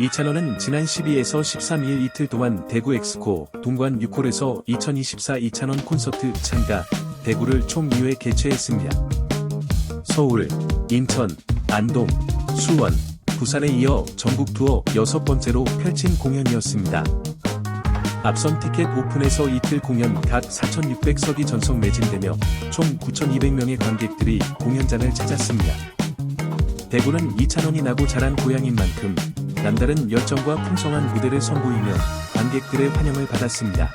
이찬원은 지난 12에서 13일 이틀 동안 대구 엑스코 동관 6홀에서 2024 이찬원 콘서트 참가 대구를 총 2회 개최했습니다. 서울, 인천, 안동, 수원, 부산에 이어 전국 투어 여섯 번째로 펼친 공연이었습니다. 앞선 티켓 오픈에서 이틀 공연 각 4,600석이 전석 매진되며 총 9,200명의 관객들이 공연장을 찾았습니다. 대구는 이찬원이 나고 자란 고향인 만큼 남다른 열정과 풍성한 무대를 선보이며 관객들의 환영을 받았습니다.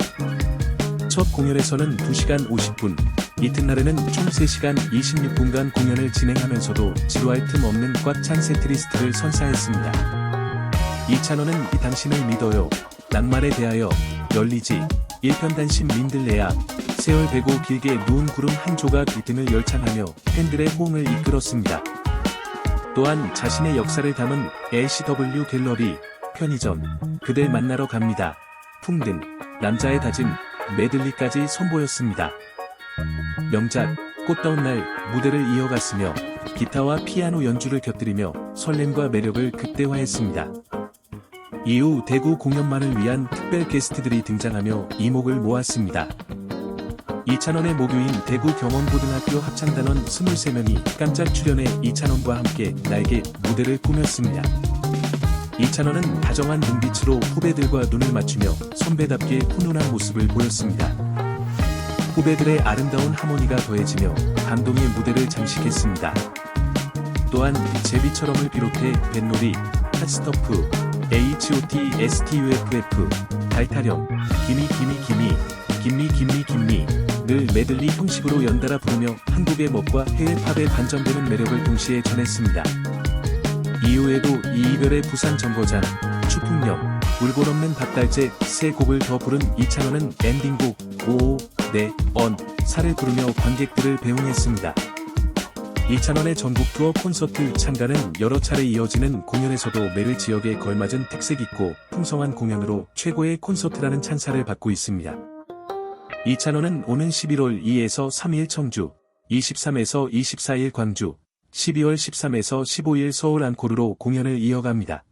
첫 공연에서는 2시간 50분, 이튿날에는 총 3시간 26분간 공연을 진행하면서도 지루할 틈 없는 꽉 찬 세트리스트를 선사했습니다. 이찬원은 이 당신을 믿어요, 낭만에 대하여, 열리지, 일편단심 민들레야, 세월 베고 길게 누운 구름 한 조각 등을 열창하며 팬들의 호응을 이끌었습니다. 또한 자신의 역사를 담은 LCW 갤러리, 편의점, 그댈 만나러 갑니다. 풍 등, 남자의 다짐, 메들리까지 선보였습니다. 명작, 꽃다운 날 무대를 이어갔으며 기타와 피아노 연주를 곁들이며 설렘과 매력을 극대화했습니다. 이후 대구 공연만을 위한 특별 게스트들이 등장하며 이목을 모았습니다. 이찬원의 모교인 대구 경원고등학교 합창단원 23명이 깜짝 출연해 이찬원과 함께 날개 무대를 꾸몄습니다. 이찬원은 다정한 눈빛으로 후배들과 눈을 맞추며 선배답게 훈훈한 모습을 보였습니다. 후배들의 아름다운 하모니가 더해지며 감동의 무대를 장식했습니다. 또한 제비처럼을 비롯해 뱃놀이, 핫스터프, H.O.T. S.T.U.F.F, 달타령, 기미 기미 기미, 김미 김미 김미, 를 메들리 형식으로 연달아 부르며 한국의 멋과 해외 팝의 반전되는 매력을 동시에 전했습니다. 이후에도 이이별의 부산 정거장, 추풍령, 울골 없는 박달재 세 곡을 더 부른 이찬원은 엔딩곡 오, 네, 언, 사를 부르며 관객들을 배웅했습니다. 이찬원의 전국 투어 콘서트 참가는 여러 차례 이어지는 공연에서도 매를 지역에 걸맞은 특색 있고 풍성한 공연으로 최고의 콘서트라는 찬사를 받고 있습니다. 이찬원은 오는 11월 2에서 3일 청주, 23에서 24일 광주, 12월 13에서 15일 서울 앙코르로 공연을 이어갑니다.